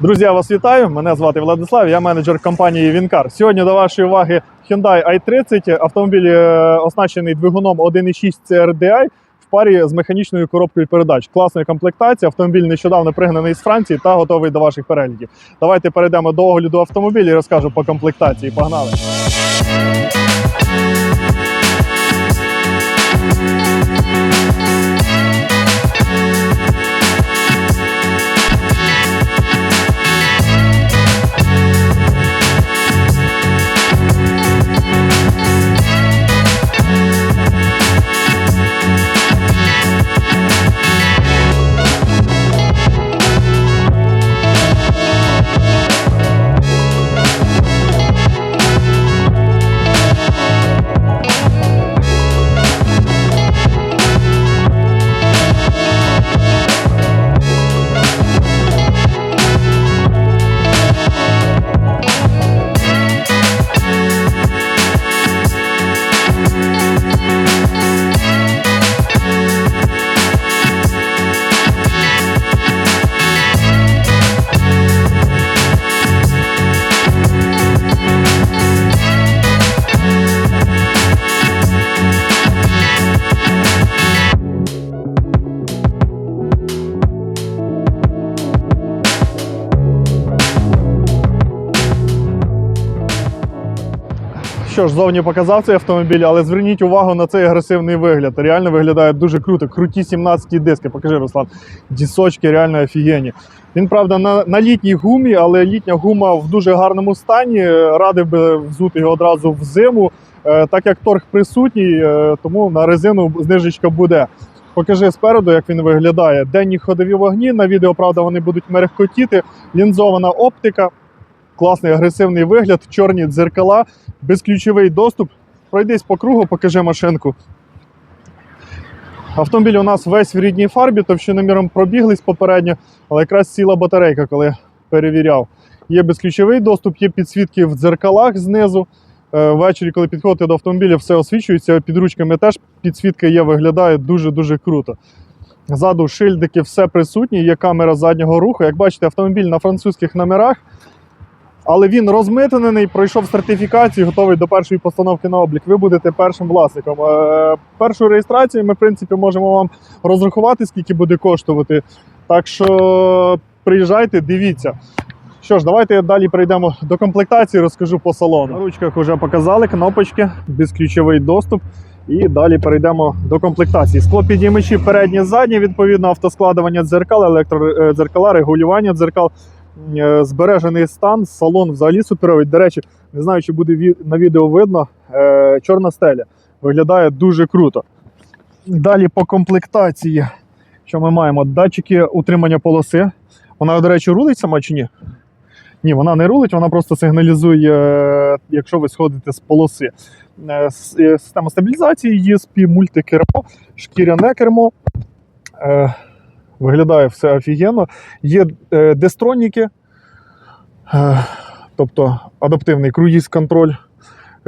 Друзі, вас вітаю. Мене звати Владислав, я менеджер компанії Вінкар. Сьогодні до вашої уваги Hyundai i30. Автомобіль е, оснащений двигуном 1.6 CRDI в парі з механічною коробкою передач. Класної комплектації. Автомобіль нещодавно пригнаний з Франції та готовий до ваших переглядів. Давайте перейдемо до огляду автомобіля і розкажу по комплектації. Погнали! Що ж, зовні показав цей автомобіль, але зверніть увагу на цей агресивний вигляд. Реально виглядає дуже круто. Круті 17 диски. Покажи, Руслан. Дісочки реально офігенні. Він, правда, на, на літній гумі, але літня гума в дуже гарному стані. Радив би взути його одразу в зиму. Е, Так як торг присутній, е, тому на резину знижечка буде. Покажи спереду, як він виглядає. Денні ходові вогні. На відео, правда, вони будуть мерехкотіти. Лінзована оптика, класний агресивний вигляд, чорні дзеркала, безключовий доступ. Пройдись по кругу, покажи машинку. Автомобіль у нас весь в рідній фарбі, товщиноміром пробіглись попередньо, але якраз ціла батарейка, коли перевіряв. Є безключовий доступ, є підсвітки в дзеркалах знизу. Е, Ввечері, коли підходите до автомобіля, все освічується. Під ручками теж підсвітка є, виглядає дуже-дуже круто. Ззаду шильдики, все присутні, є камера заднього руху. Як бачите, автомобіль на французьких номерах, але він розмитнений, пройшов сертифікацію, готовий до першої постановки на облік. Ви будете першим власником. Е, Першу реєстрацію ми, в принципі, можемо вам розрахувати, скільки буде коштувати. Так що приїжджайте, дивіться. Що ж, давайте далі перейдемо до комплектації, розкажу по салону. На ручках вже показали кнопочки, безключовий доступ. І далі перейдемо до комплектації. Склопідіймачі передні, задні, відповідно, автоскладування дзеркал, електродзеркала, регулювання дзеркал, е, збережений стан, салон взагалі суперовий. До речі, не знаю, чи буде на відео видно, е, чорна стеля. Виглядає дуже круто. Далі по комплектації, що ми маємо? Датчики утримання полоси. Вона, до речі, рулить сама чи ні? Ні, вона не рулить, вона просто сигналізує, е, якщо ви сходите з полоси. Е, е, Система стабілізації, ESP, мультикермо, шкіряне кермо. Е, Виглядає все офігенно. Є е, дестроніки, е, тобто адаптивний круїз-контроль.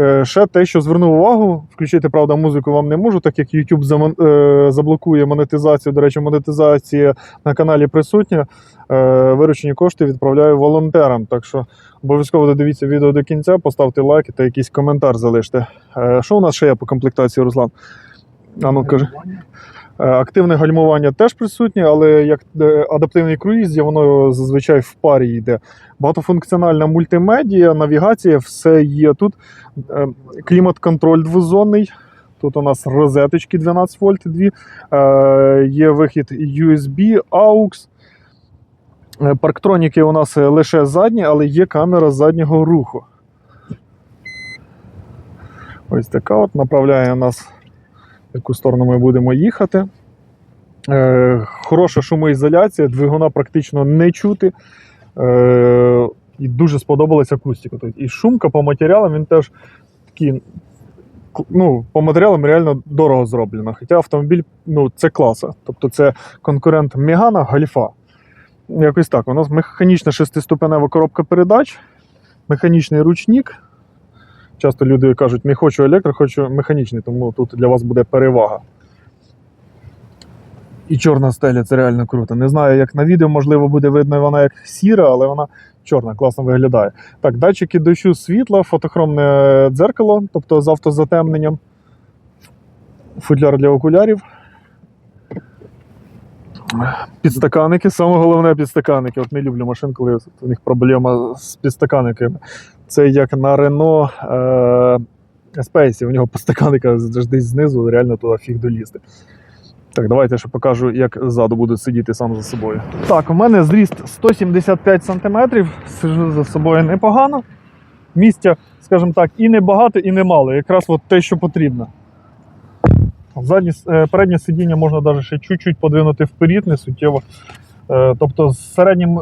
Е, Ще те, що звернув увагу, включити, правда, музику вам не можу, так як YouTube замон- е, заблокує монетизацію. До речі, монетизація на каналі присутня. Е, Виручені кошти відправляю волонтерам. Так що обов'язково додивіться відео до кінця, поставте лайк та якийсь коментар залиште. Е, Що у нас ще є по комплектації, Руслан? А ну кажи. Е, Активне гальмування теж присутнє, але як е, адаптивний круїз, воно зазвичай в парі йде. Багатофункціональна мультимедія, навігація, все є тут. Е, Клімат-контроль двозонний. Тут у нас розеточки 12 вольт, дві. Є вихід USB, AUX. Парктроніки у нас лише задні, але є камера заднього руху. Ось така от направляє нас, в яку сторону ми будемо їхати. Е, Хороша шумоізоляція, двигуна практично не чути. Е, І дуже сподобалася акустика. Тобто І шумка по матеріалам він теж такий. Ну, по матеріалам реально дорого зроблено. Хоча автомобіль ну, це класа. Тобто це конкурент Мегана Гальфа. Якось так. У нас механічна шестиступенева коробка передач, механічний ручник. Часто люди кажуть, не хочу електро, хочу механічний, тому тут для вас буде перевага. І чорна стеля, це реально круто. Не знаю, як на відео, можливо, буде видно вона як сіра, але вона чорна, класно виглядає. Так, датчики дощу світла, фотохромне дзеркало, тобто з автозатемненням. Футляр для окулярів. Підстаканники, саме головне підстаканники. От не люблю машин, коли у них проблема з підстаканниками. Це як на Renault е, Space, у нього підстаканника завжди знизу, реально туди фіг долізти. Так, давайте ще покажу, як ззаду буду сидіти сам за собою. Так, у мене зріст 175 см, сижу за собою непогано. Місця, скажімо так, і небагато, і немало. Якраз от те, що потрібно. Заднє, е, переднє сидіння можна навіть ще чуть-чуть подвинути вперед, не суттєво. Е, Тобто з середнім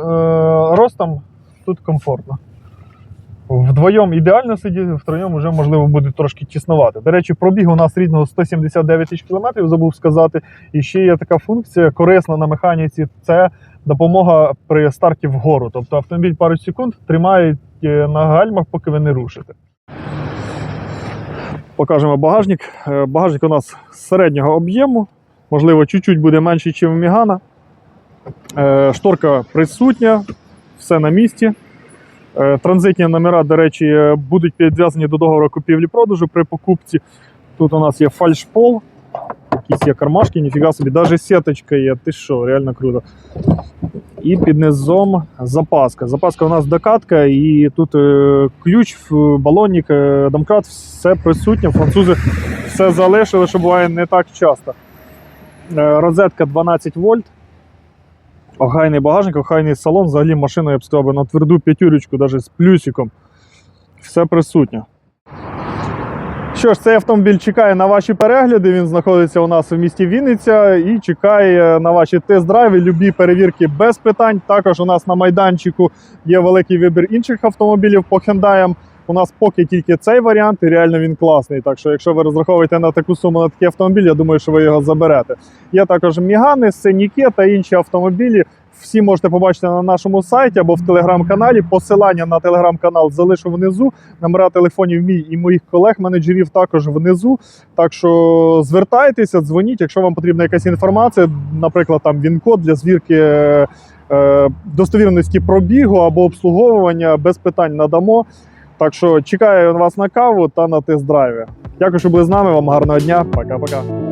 ростом тут комфортно. Вдвоєм ідеально сидіти, втроєм вже можливо буде трошки тіснувати. До речі, пробіг у нас рідного 179 тисяч кілометрів, забув сказати. І ще є така функція корисна на механіці це допомога при старті вгору. Тобто автомобіль пару секунд тримає е, на гальмах, поки ви не рушите. Покажемо багажник. Е, Багажник у нас середнього об'єму, можливо, чуть-чуть буде менший, ніж у Мігана. Е, Шторка присутня, все на місці. Е, Транзитні номера, до речі, е, будуть підв'язані до договору купівлі-продажу при покупці. Тут у нас є фальшпол, якісь є кармашки, ніфіга собі, навіть сіточка є. Ти що, реально круто. І під низом запаска. Запаска у нас докатка, і тут е, ключ, балонник, домкрат, все присутнє. Французи все залишили, що буває не так часто. Розетка 12 вольт. Охайний багажник, охайний салон. Взагалі машина, я б сказав, на тверду п'ятюречку, навіть з плюсиком. Все присутнє. Що ж, цей автомобіль чекає на ваші перегляди. Він знаходиться у нас в місті Вінниця і чекає на ваші тест-драйви, любі перевірки без питань. Також у нас на майданчику є великий вибір інших автомобілів по Hyundai. У нас поки тільки цей варіант, і реально він класний. Так що, якщо ви розраховуєте на таку суму на такий автомобіль, я думаю, що ви його заберете. Є також Мігани, Сеніке та інші автомобілі. Всі можете побачити на нашому сайті або в телеграм-каналі. Посилання на телеграм-канал залишу внизу. Номера телефонів мій і моїх колег-менеджерів також внизу. Так що звертайтеся, дзвоніть, якщо вам потрібна якась інформація, наприклад, там він-код для звірки е, е, достовірності пробігу або обслуговування, без питань надамо. Так що чекаю вас на каву та на тест-драйві. Дякую, що були з нами. Вам гарного дня. Пока-пока.